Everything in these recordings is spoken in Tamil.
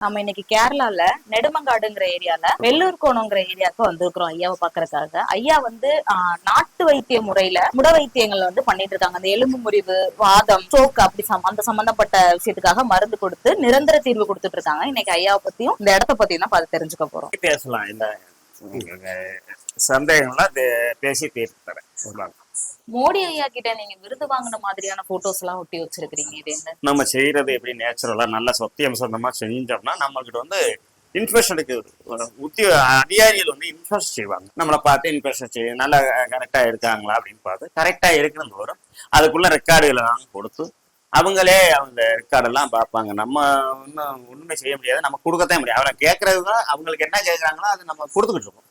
நம்ம இன்னைக்கு கேரளால நெடுமங்காடுங்கிற ஏரியால வெள்ளூர் கோணங்கிற ஏரியாவுக்கு வந்திருக்கிறோம் ஐயாவை பாக்குறதுக்காக. ஐயா வந்து ஆஹ், நாட்டு வைத்திய முறையில முட வைத்தியங்கள் வந்து பண்ணிட்டு இருக்காங்க. அந்த எலும்பு முறிவு வாதம் ஸ்ட்ரோக் அப்படி சம்- அந்த சம்பந்தப்பட்ட விஷயத்துக்காக மருந்து கொடுத்து நிரந்தர தீர்வு கொடுத்துட்டு இருக்காங்க. இன்னைக்கு ஐயாவை பத்தியும் இந்த இடத்த பத்தியும் தான் பார்த்து தெரிஞ்சுக்க போறோம். பேசலாம். இந்த சந்தேகம்லாம் பேசி தீர்த்து தரேன் மோடி ஐயா கிட்ட நீங்க விருது வாங்கின மாதிரியான போட்டோஸ் எல்லாம் ஒட்டி வச்சிருக்கீங்க இது என்ன? நம்ம செய்யறது எப்படி நேச்சுரலா நல்ல சத்தியம் சொந்தமா செஞ்சோம்னா நம்மகிட்ட வந்து இன்ஃபெக்ஷனுக்கு உத்திய அதிகாரிகள் வந்து இன்ஃபெக்ட் செய்வாங்க. நம்மளை பார்த்து இன்ஃபெக்ஷன் செய்ய நல்லா கரெக்டா இருக்காங்களா அப்படின்னு பார்த்து கரெக்டா இருக்கிறது வரும். அதுக்குள்ள ரெக்கார்டுகளை நாங்கள் கொடுத்து அவங்களே அவங்க ரெக்கார்டெல்லாம் பார்ப்பாங்க. நம்ம ஒன்றும் ஒன்றுமே செய்ய முடியாது. நம்ம கொடுக்கத்தான் முடியாது அவரை கேட்கறது தான் அவங்களுக்கு என்ன கேட்குறாங்களோ அதை நம்ம கொடுத்துக்கிட்டு இருக்கோம்.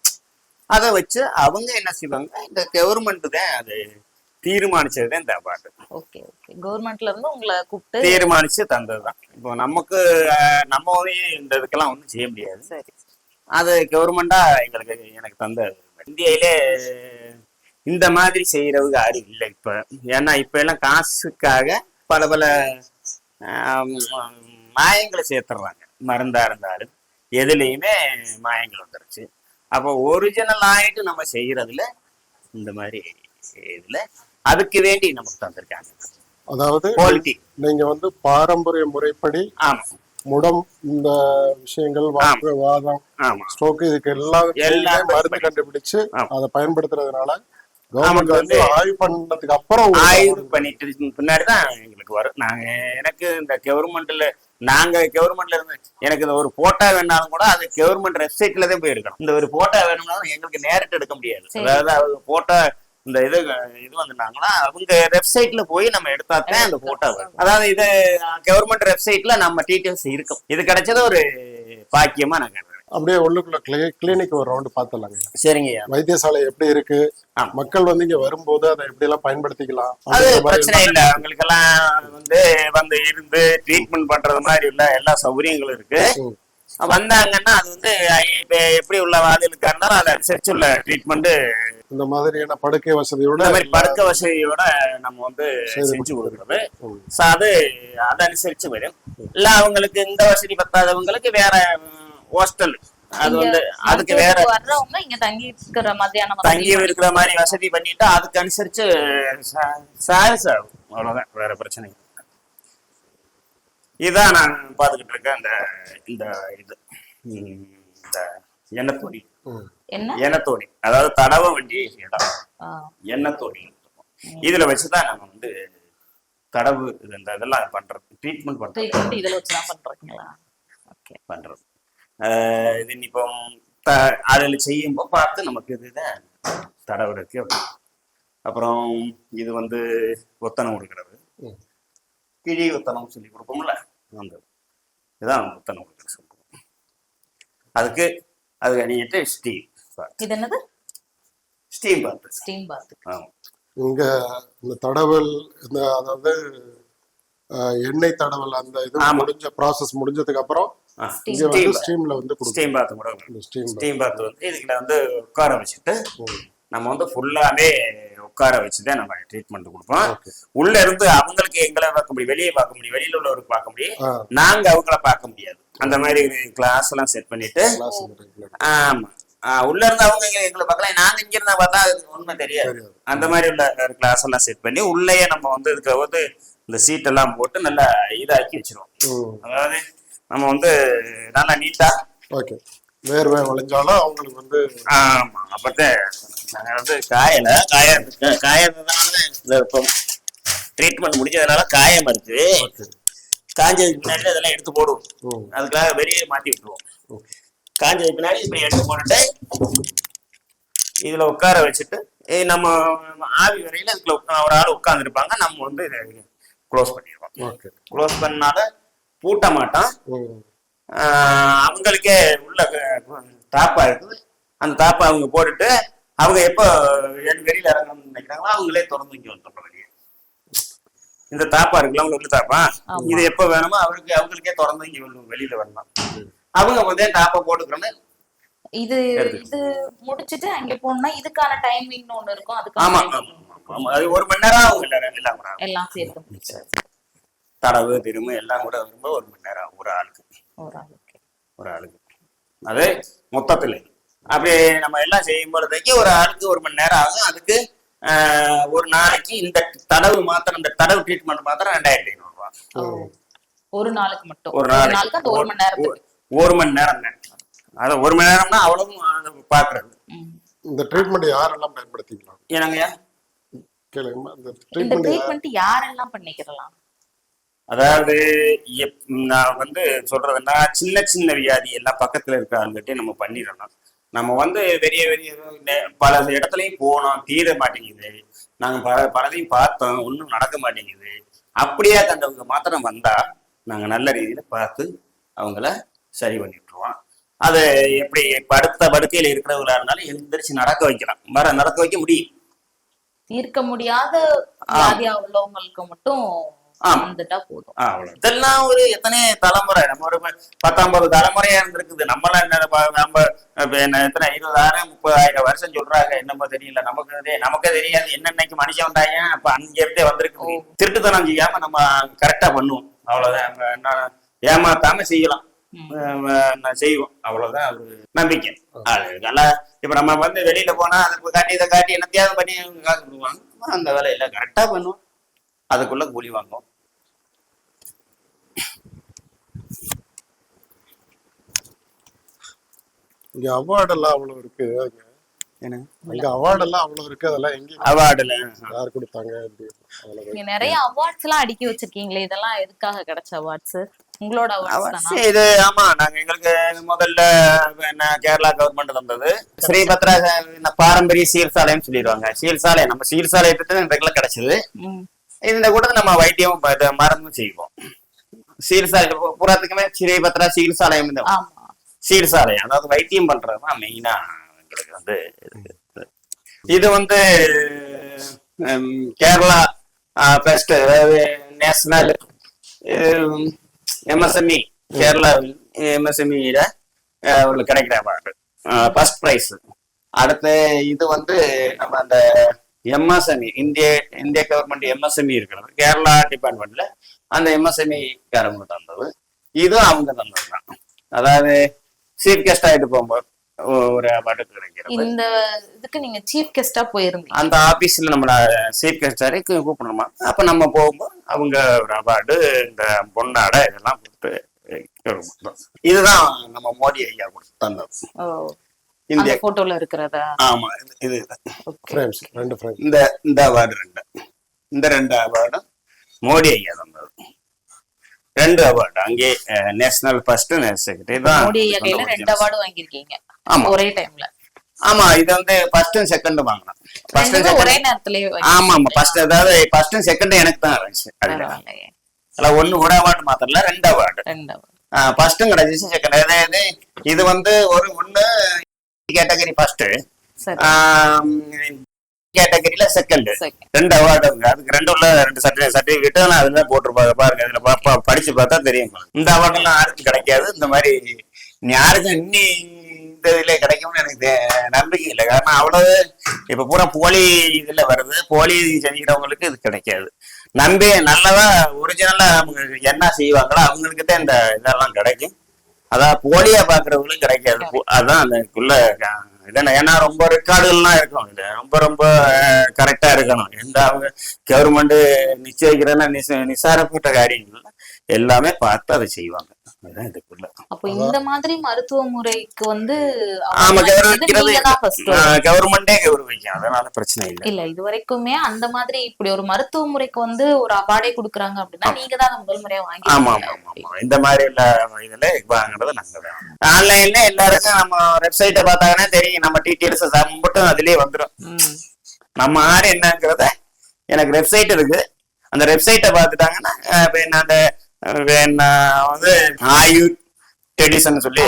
அதை வச்சு அவங்க என்ன செய்வாங்க இந்த கவர்மெண்ட் தான் அது தீர்மானிச்சது தான் இந்த அவார்டு. Okay okay. கவர்மெண்ட்ல இருந்து உங்களை கூப்பிட்டு தீர்மானிச்சு தந்ததுதான். இப்போ நமக்கு நம்ம இந்த இதுக்கெல்லாம் ஒன்றும் செய்ய முடியாது. சரி. அது கவர்மெண்டா எங்களுக்கு எனக்கு தந்தது இந்தியாவிலே இந்த மாதிரி செய்யறவங்க யாரும் இல்லை இப்ப. ஏன்னா இப்ப எல்லாம் காசுக்காக பல பல மாயங்களை சேர்த்துடுறாங்க மருந்தா இருந்தாலும் எதுலேயுமே மாயங்கள் வந்துருச்சு. அப்போ ஒரிஜினல் ஆயிட்டு நம்ம செய்யறதுல இந்த மாதிரி இதுல அதுக்கு வேண்டி நமக்கு தந்திருக்காங்க. அதாவது குவாலிட்டி நீங்க வந்து பாரம்பரிய முறைப்படி முடம் இந்த விஷயங்கள் வாக்கு வாதம் ஸ்ட்ரோக் இதுக்கு எல்லா மருந்து கண்டுபிடிச்சு. அதை பயன்படுத்துறதுனால கவர்மெண்ட் வந்து ஆய்வு பண்ணதுக்கு அப்புறம் ஆய்வு பண்ணிட்டு பின்னாடி தான் எங்களுக்கு வரும். நாங்க எனக்கு இந்த கவர்மெண்ட்ல நாங்க கவர்மெண்ட்ல இருந்து எனக்கு இந்த ஒரு போட்டோ வேணாலும் கூட அது கவர்மெண்ட் வெப்சைட்ல தான் போய் எடுக்கணும் இந்த ஒரு போட்டோ வேணும்னாலும் எங்களுக்கு நேரிட்டு எடுக்க முடியாது. அதாவது அவங்க போட்டோ இந்த இது இது வந்துட்டாங்கன்னா அவங்க வெப்சைட்ல போய் நம்ம எடுத்தா தான் அந்த போட்டோ வரும். அதாவது இது கவர்மெண்ட் வெப்சைட்ல நம்ம டீட்டெயில்ஸ் இருக்கும். இது கிடைச்சது ஒரு பாக்கியமா நான் அப்படியே உள்ளுக்குள்ள கிளினிக் ஒரு ரவுண்டு பார்த்துலாங்க சரிங்க வைத்தியசாலை எப்படி இருக்கு. மக்கள் வந்து இங்க வரும்போது அதை எப்படி எல்லாம் பயன்படுத்திக்கலாம்? அது பிரச்சனை இல்ல. அவங்களுக்கெல்லாம் வந்து வந்து இருந்து ட்ரீட்மெண்ட் பண்றது மாதிரி உள்ள எல்லா சௌகரியங்களும் இருக்கு. வந்தாங்கன்னா அது வந்து எப்படி உள்ள வாதிலுக்கா இருந்தாலும் அதை அனுசரிச்சு உள்ள ட்ரீட்மெண்ட் இந்த மாதிரியான படுக்கை வசதியோட மாதிரி படுக்க வசதியோட நம்ம வந்து செஞ்சு கொடுக்குறது. அது அதை அனுசரிச்சு வரும். இல்ல அவங்களுக்கு இந்த வசதி பத்தாதவங்களுக்கு வேற ஹாஸ்டல் அது வந்து அதுக்கு வேற வர்றவங்க இங்க தங்கி இருக்கிற மாதிரியான தங்கி இருக்கிற மாதிரி வசதி பண்ணிட்டு அதுக்கு அனுசரிச்சு சார்ஜ் ஆகும். அவ்வளவுதான். வேற பிரச்சனை. இதான் நான் பார்த்துக்கிட்டு இருக்கேன் இந்த இந்த இது. இந்த எண்ணத்தோடி. எண்ணத்தோடி. அதாவது தடவ வண்டி இடம். எண்ணத்தோடி. இதுல வச்சுதான் நம்ம வந்து தடவு இந்த இதெல்லாம் பண்றது ட்ரீட்மெண்ட் பண்றது இதுல வச்சுதான் பண்றீங்களா? ஓகே பண்றது இது இப்போ அதில் செய்யும்போது பார்த்து நமக்கு இதுதான் தடவு இருக்கு. அப்படி. அப்புறம் இது வந்து ஒத்தனம் கொடுக்கறது. கிழி ஒத்தனம் சொல்லி கொடுப்போம்ல. அந்த இதுதான் ஒத்தனம் கொடுக்குறது சொல்லுவோம் அதுக்கு அது அணியிட்டு ஸ்டீம் இது என்னது? ஸ்டீம் பார்த்து ஸ்டீம் பாத் ஆமாம் இங்க இந்த தடவல் இந்த அதாவது எண்ணெய் தடவல் அந்த இது. முடிஞ்ச ப்ராசஸ் முடிஞ்சதுக்கு அப்புறம் ஸ்டீம் ஸ்டீம்ல வந்து ஸ்டீம் பாத்து கூட ஸ்டீம் பாத் வந்து இதுல வந்து உட்கார வச்சுட்டு நம்ம வந்து ஃபுல்லாவே உட்கார வச்சு தான் நம்ம ட்ரீட்மெண்ட் கொடுப்போம். உள்ள இருந்து அவங்களுக்கு எங்களை பார்க்க முடியும் வெளியே பார்க்க முடியும் வெளியில உள்ளவருக்கு பார்க்க முடியும். நாங்க அவங்கள பார்க்க முடியாது. அந்த மாதிரி கிளாஸ் எல்லாம் செட் பண்ணிட்டு. ஆமா. உள்ள இருந்து அவங்க எங்களை பார்க்கலாம் நாங்க இங்க இருந்தா பார்த்தா அது உண்மை தெரியாது. அந்த மாதிரி உள்ள கிளாஸ் எல்லாம் செட் பண்ணி உள்ளேயே நம்ம வந்து இதுக்கு வந்து இந்த சீட் எல்லாம் போட்டு நல்லா இதாக்கி வச்சிருவோம். அதாவது நம்ம வந்து நல்லா நீட்டா ஓகே வேர்வை வளைஞ்சாலும் அவங்களுக்கு வந்து ஆமா அப்பதான் நாங்க வந்து காயல காய காயறதுனால இந்த இப்போ ட்ரீட்மெண்ட் முடிஞ்சதுனால காயம் இருக்கு காஞ்சதுக்கு பின்னாடி அதெல்லாம் எடுத்து போடுவோம். அதுக்காக வெளியே மாட்டி விட்டுருவோம். காஞ்சதுக்கு பின்னாடி இப்படி எடுத்து போட்டுட்டு இதுல உட்கார வச்சுட்டு நம்ம ஆவி வரையில உட்கா- ஒரு ஆள் உட்கார்ந்துருப்பாங்க நம்ம வந்து க்ளோஸ் பண்ணிடுவோம். ஓகே க்ளோஸ் பண்ணால பூட்ட மாட்டோம் ம் ஆஹ் அவங்களுக்கே உள்ள தாப்பா இருக்குது அந்த தாப்பா அவங்க போட்டுட்டு அவங்க எப்போ வெளி- வெளியில இறங்கணும்னு நினைக்கிறாங்களோ அவங்களே திறந்து இங்க வந்துடுறோம் வெளியே இந்த தாப்பா இருக்குல்ல அவங்க உள்ள தாப்பா. இது எப்போ வேணுமோ அவருக்கு அவங்களுக்கே திறந்து இங்க வெளியில வரலாம் அவங்க வந்து தாப்பா போட்டுக்கிறோன்னு இது எடுத்து. இது முடிச்சிட்டு அங்க போனா இதுக்கான டைமிங் ஒண்ணு இருக்கும் ஆமா அதுக்கான ஆமா, ஆமா, அது ஒரு மணி நேரம் ஆகும் எல்லாரும் எல்லாம் சேர்த்து தடவு திரும்ப எல்லாம் கூட வரும்போது ஒரு மணி நேரம் ஒரு ஆளுக்கு. ஒரு ஆளுக்கு. ஒரு ஆளுக்கு. அது மொத்தத்துல. அப்படி நம்ம எல்லாம் செய்யும் பொழுதுக்கு ஒரு ஆளுக்கு ஒரு மணி நேரம் ஆகும். அதுக்கு ஆஹ், ஒரு நாளைக்கு இந்த தடவு மாத்திரம் இந்த தடவு ட்ரீட்மெண்ட் மாத்திரம் ரெண்டாயிரத்தி ஐநூறு ரூபா. ஒரு நாளுக்கு மட்டும். ஒரு நாளைக்கு. ஒரு மணி நேரத்துக்கு. ஒரு மணி நேரம் தான். அது ஒரு மணி நேரம்னா அவ்வளவும் பாக்குறது. இந்த ட்ரீட்மெண்ட் யாரெல்லாம் பயன்படுத்திக்கலாம்? கேளுங்கம்மா. இந்த ட்ரீட்மெண்ட் யாரெல்லாம் பண்ணிக்கிறலாம்? அதாவது நான் வந்து சொல்றதுன்னா சின்ன சின்ன வியாதி எல்லாம் பக்கத்துல இருக்காங்கட்டே நம்ம பண்ணிடணும். நம்ம வந்து பெரிய பெரிய பல இடத்துலயும் போனோம் தீர மாட்டேங்குது. நாங்க பல பலதையும் பார்த்தோம் ஒன்றும் நடக்க மாட்டேங்குது. அப்படியே கண்டவங்க மாத்திரம் வந்தா நாங்க நல்ல ரீதியில பார்த்து அவங்கள சரி பண்ணி விட்டுருவோம் அது எப்படி படுத்த படுக்கையில இருக்கிறவங்களா இருந்தாலும் எழுந்திரிச்சு நடக்க வைக்கலாம். வர நடக்க வைக்க முடியும். தீர்க்க முடியாத உள்ளவங்களுக்கு மட்டும். வந்துட்டா போதும். இதெல்லாம் ஒரு எத்தனை தலைமுறை நம்ம ஒரு பத்தொன்பது தலைமுறையா இருந்திருக்குது. ப- நம்ம இப்ப எத்தனை இருபதாயிரம் முப்பதாயிரம் வருஷம் சொல்றாங்க. என்னமோ தெரியல. நமக்கு நமக்கே தெரியாது. என்னன்னைக்கு மனுஷன் வந்தாங்க? அப்ப அங்க இருந்தே வந்திருக்கு திருட்டுத்தனம் செய்யாம நம்ம கரெக்டா பண்ணுவோம். அவ்வளவுதான். ஏமாத்தாம செய்யலாம். செய்வோம். அவ்வளவுதான் ஒரு நம்பிக்கை. அது நல்லா இப்ப நம்ம வந்து வெளியில போனா அதை இப்ப காட்டி இதை காட்டி என்னத்தையாவது பண்ணி காசு கொடுவாங்க அந்த வேலையில கரெக்டா பண்ணுவோம். அதுக்குள்ள கூலி வாங்குவோம். இங்க அவார்டு எல்லாம் அவ்வளவு இருக்கு. அவார்டு எல்லாம் அவ்வளவு இருக்கு. அதெல்லாம் எங்க அவார்டுல யார் கொடுத்தாங்க நீங்க நிறைய அவார்ட்ஸ் எல்லாம் அடுக்கி வச்சிருக்கீங்களே. இதெல்லாம் எதுக்காக கிடைச்ச அவார்ட்ஸ் உங்களோட அவார்ட்ஸ் இது ஆமா நாங்க எங்களுக்கு முதல்ல என்ன கேரளா கவர்மெண்ட் தந்தது. ஸ்ரீபத்ரா பாரம்பரிய சீர்சாலைன்னு சொல்லிடுவாங்க. சீர்சாலை நம்ம சீர்சாலை ரெகுலர் கிடைச்சது. இந்த கூட நம்ம வைத்தியம் ப- இது மருந்தும் செய்வோம். சீர்சாலை புறத்துக்குமே ஸ்ரீபத்ரா சீர்சாலையம் இந்த ஆமா. சீர்சாலை அதாவது வைத்தியம் பண்றதுதான் மெயினா எங்களுக்கு வந்து. இது. வந்து கேரளா பெஸ்ட் அதாவது நேஷனல் எம்எஸ்எம்இ கேரளாவில் எம்எஸ்எம்இல உங்களுக்கு கிடைக்கிற அவார்டு ஃபர்ஸ்ட் ப்ரைஸ் அடுத்து இது வந்து நம்ம அந்த எம்எஸ்எம்இ இந்திய இந்திய கவர்மெண்ட் எம்எஸ்எம்இ இருக்கிறது கேரளா டிபார்ட்மெண்ட்ல அந்த எம்எஸ்எம்இ காரங்க தந்தது இதுவும் அவங்க தந்தது தான் அதாவது சீஃப் கெஸ்ட் ஆயிட்டு போகும்போது ஒரு அவார்டு கிடைக்கிறது. இந்த இதுக்கு நீங்க சீஃப் கெஸ்டா போயிருந்தீங்க. அந்த ஆபீஸ்ல நம்மள சீஃப் கெஸ்ட் வரைக்கும் கூப்பிடணுமா? அப்ப நம்ம போகும்போது அவங்க ஒரு அவார்டு இந்த பொன்னாடை இதெல்லாம் கொடுத்து. இதுதான் நம்ம மோடி ஐயா கொடுத்து தந்தது. அந்த போட்டோல இருக்கிறதா? ஆமா இது ஃப்ரேம்ஸ் ரெண்டு ஃப்ரேம் இந்த இந்த அவார்டு ரெண்டு. இந்த ரெண்டு அவார்டும் மோடி ஐயா தந்தது. ரெண்டு அவார்டு அங்கே நேஷனல் ஃபர்ஸ்ட் செக்ரட்டரி தான் மோடி ஐயா கையில ரெண்டு அவார்டு வாங்கியிருக்கீங்க. ஆமா. ஒரே டைம்ல ஆமா இது வந்து ஃபர்ஸ்டும் செகண்டும் வாங்கினேன் ஃபர்ஸ்ட் ரெண்டுமே ஒரே நேரத்திலேயே ஆமா ஆமா. ஃபர்ஸ்ட் அதாவது ஃபர்ஸ்டும் செகண்டும் எனக்கு தான் இருந்துச்சு அதுல. ஒண்ணு ஒரு அவார்டு மாத்திரல ரெண்டு அவார்டு ரெண்டு award. ஃபர்ஸ்டும் கிடைச்சிச்சு செகண்ட் அதாவது இது வந்து ஒரு ஒண்ணு கேட்டகரி ஃபர்ஸ்ட் கேட்டகரியில செகண்ட். ரெண்டு அவார்டு அதுக்கு ரெண்டு உள்ள ரெண்டு சர்டிஃபிகேட் சர்டிஃபிகேட் நான் அதுல போட்டிருப்பாங்க பாருங்க இதுல படிச்சு பார்த்தா தெரியும் இந்த அவார்டு எல்லாம் யாருக்கும் கிடைக்காது இந்த மாதிரி யாருக்கும் இன்னி இந்த இதுல கிடைக்கும்னு எனக்கு நம்பிக்கை இல்லை காரணம் அவ்வளவு இப்ப பூரா போலி இதுல வருது போலி செஞ்சுக்கிறவங்களுக்கு இது கிடைக்காது நம்பி நல்லதா ஒரிஜினலா அவங்க என்ன செய்வாங்களோ அவங்களுக்கு தான் இந்த இதெல்லாம் கிடைக்கும் அதான் போலியா பாக்குறவங்களும் கிடைக்காது. அதான் அதுக்குள்ள அஹ், ஏன்னா ரொம்ப ரெக்கார்டுகள்லாம் இருக்கும். இது ரொம்ப ரொம்ப கரெக்டா இருக்கணும். எந்த அவங்க கவர்மெண்ட் நிச்சயிக்கிறேன்னா நிச நிசாரப்பட்ட காரியங்கள் எல்லாமே பார்த்து அதை செய்வாங்க. அதுதான் இதுக்குள்ள அப்போ இந்த மாதிரி மருத்துவ முறைக்கு வந்து ஆமா. கவர்மெண்டே கௌரவிக்கும் அதனால பிரச்சனை இல்லை. இல்ல இது வரைக்குமே அந்த மாதிரி இப்படி ஒரு மருத்துவ முறைக்கு வந்து ஒரு அவார்டே கொடுக்குறாங்க அப்படின்னா நீங்க தான் முதல் முறையா வாங்கி ஆமா ஆமா இந்த மாதிரி உள்ள இதுல வாங்குறது நாங்க ஆன்லைன்ல எல்லாருக்கும் நம்ம வெப்சைட்டை பார்த்தாங்கன்னா தெரியும். நம்ம டீட்டெயில்ஸ் மட்டும் அதுலயே வந்துடும். நம்ம ஆறு என்னங்கிறத எனக்கு வெப்சைட் இருக்கு. அந்த வெப்சைட்டை பார்த்துட்டாங்கன்னா இப்ப அந்த வந்து ஆயு டெடிசன் சொல்லி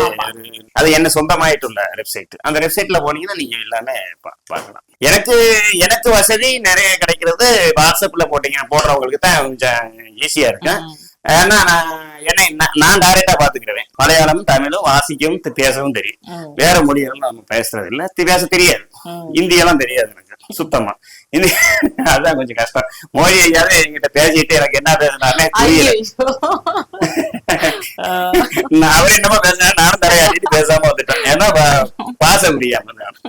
அது என்ன சொந்தமாயிட்டுள்ள வெப்சைட் அந்த வெப்சைட்ல போனீங்கன்னா நீங்க எல்லாமே பார்க்கலாம். எனக்கு எனக்கு வசதி நிறைய கிடைக்கிறது வாட்ஸ்அப்ல போட்டீங்க போடுறவங்களுக்கு தான் கொஞ்சம் ஈஸியா இருக்கு ம். ஏன்னா நான் என்னை நான் டைரக்டா பாத்துக்கிடுவேன் மலையாளம் தமிழும் வாசிக்கவும் பேசவும் தெரியும். வேற மொழிகள் நம்ம பேசுறது இல்ல பேச தெரியாது. ம். இந்தியெல்லாம் தெரியாது எனக்கு. சுத்தமா. இந்தி அதான் கொஞ்சம் கஷ்டம். மோடி ஐயாவே என்கிட்ட பேசிட்டு எனக்கு என்ன பேசுனாலே புரியல. நான் அவர் என்னமோ பேசுறேன் நானும் சொல்லிட்டு பேசாம வந்துட்டேன். ஏன்னா பாச முடியாம நான்.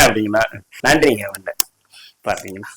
அப்படிங்களா? நன்றிங்க வந்து பாத்தீங்கன்னா